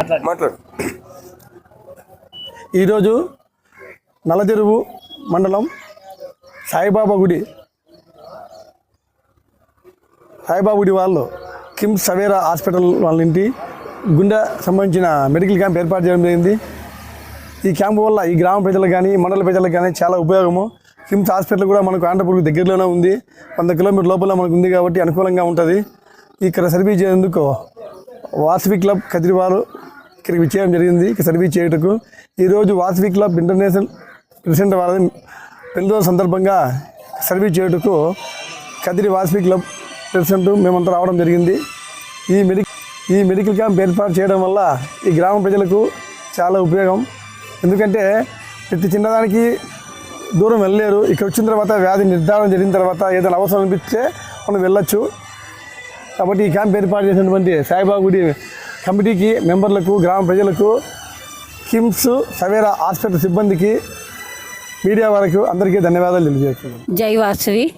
మాట్లాడు. ఈరోజు నల్లచెరువు మండలం సాయిబాబా గుడి. సాయిబాబా గుడి వాళ్ళు కిమ్స్ సవేరా హాస్పిటల్ వాళ్ళ ఇంటి గుండె సంబంధించిన మెడికల్ క్యాంప్ ఏర్పాటు చేయడం జరిగింది. ఈ క్యాంపు వల్ల ఈ గ్రామ ప్రజలకు కానీ మండల ప్రజలకు కానీ చాలా ఉపయోగము. కిమ్స్ హాస్పిటల్ కూడా మనకు ఆంధ్రపూర్కి దగ్గరలోనే ఉంది. వంద కిలోమీటర్ లోపల మనకు ఉంది కాబట్టి అనుకూలంగా ఉంటుంది. ఇక్కడ సర్వీస్ చేసేందుకు వాసవి క్లబ్ కదిరివారు ఇక్కడికి విచ్చేయడం జరిగింది. ఇక్కడ సర్వీస్ చేయుటకు ఈరోజు వాసవి క్లబ్ ఇంటర్నేషనల్ ప్రెసిడెంట్ వారి పెళ్ళి రోజు సందర్భంగా సర్వీస్ చేయుటకు కదిరి వాసవి క్లబ్ ప్రెసిడెంట్ మేమంతా రావడం జరిగింది. ఈ మెడి ఈ మెడికల్ క్యాంప్ ఏర్పాటు చేయడం వల్ల ఈ గ్రామ ప్రజలకు చాలా ఉపయోగం. ఎందుకంటే ప్రతి చిన్నదానికి దూరం వెళ్ళలేరు. ఇక్కడ వచ్చిన తర్వాత వ్యాధి నిర్ధారణ జరిగిన తర్వాత ఏదైనా అవసరం అనిపిస్తే మనం వెళ్ళొచ్చు. కాబట్టి ఈ క్యాంప్ ఏర్పాటు చేసినటువంటి సాయిబాబు గుడి కమిటీకి మెంబర్లకు గ్రామ ప్రజలకు కిమ్స్ సవేరా హాస్పిటల్ సిబ్బందికి మీడియా వారికి అందరికీ ధన్యవాదాలు తెలియజేస్తున్నాను జై వాసవి.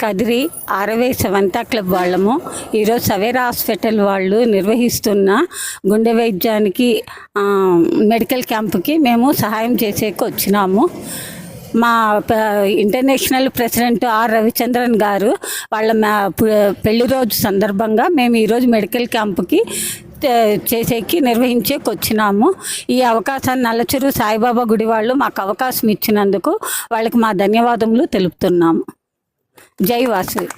కదిరి అరవై సవంతా క్లబ్ వాళ్ళము. ఈరోజు సవేరా హాస్పిటల్ వాళ్ళు నిర్వహిస్తున్న గుండె వైద్యానికి మెడికల్ క్యాంపుకి మేము సహాయం చేసేకి వచ్చినాము. మా ఇంటర్నేషనల్ ప్రెసిడెంట్ ఆర్ రవిచంద్రన్ గారు వాళ్ళ మా- పెళ్ళి రోజు సందర్భంగా మేము ఈరోజు మెడికల్ క్యాంపుకి చేసేకి నిర్వహించేకి వచ్చినాము ఈ అవకాశాన్ని నల్లచూరు సాయిబాబా గుడి వాళ్ళు మాకు అవకాశం ఇచ్చినందుకు వాళ్ళకి మా ధన్యవాదములు తెలుపుతున్నాము. జై వాసు